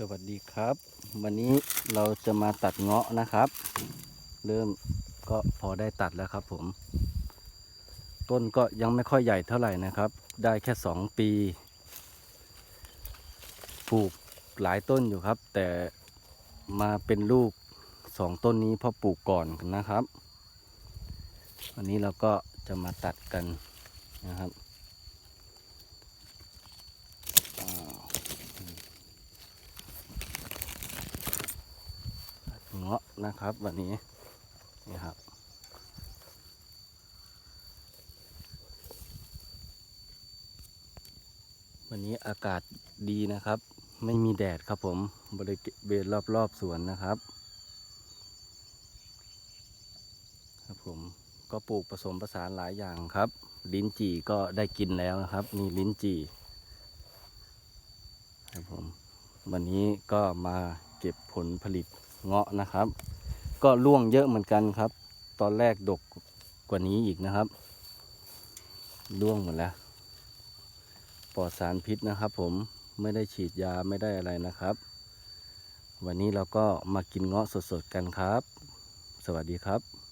สวัสดีครับ วันนี้เราจะมาตัดเงาะนะครับ เริ่มก็พอได้ตัดแล้วครับผม ต้นก็ยังไม่ค่อยใหญ่เท่าไหร่นะครับ ได้แค่สองปีปลูกหลายต้นอยู่ครับ แต่มาเป็นลูกสองต้นนี้เพราะปลูกก่อนนะครับ วันนี้เราก็จะมาตัดกันนะครับ เงาะนะครับ วันนี้นี่ครับวันนี้อากาศดีนะครับ ไม่มีแดดครับผมบริเวณรอบๆสวนนะครับ ครับผมก็ปลูกผสมผสานหลายอย่างครับ ลิ้นจี่ก็ได้กินแล้วนะครับมีลิ้นจี่ครับผมวันนี้ก็มาเก็บผลผลิต เงาะนะครับ ก็ร่วงเยอะเหมือนกันครับ ตอนแรกดกกว่านี้อีกนะครับร่วงหมดแล้ว ปลอดสารพิษนะครับ ผมไม่ได้ฉีดยาไม่ได้อะไรนะครับ วันนี้เราก็มากินเงาะสดๆกันครับ สวัสดีครับ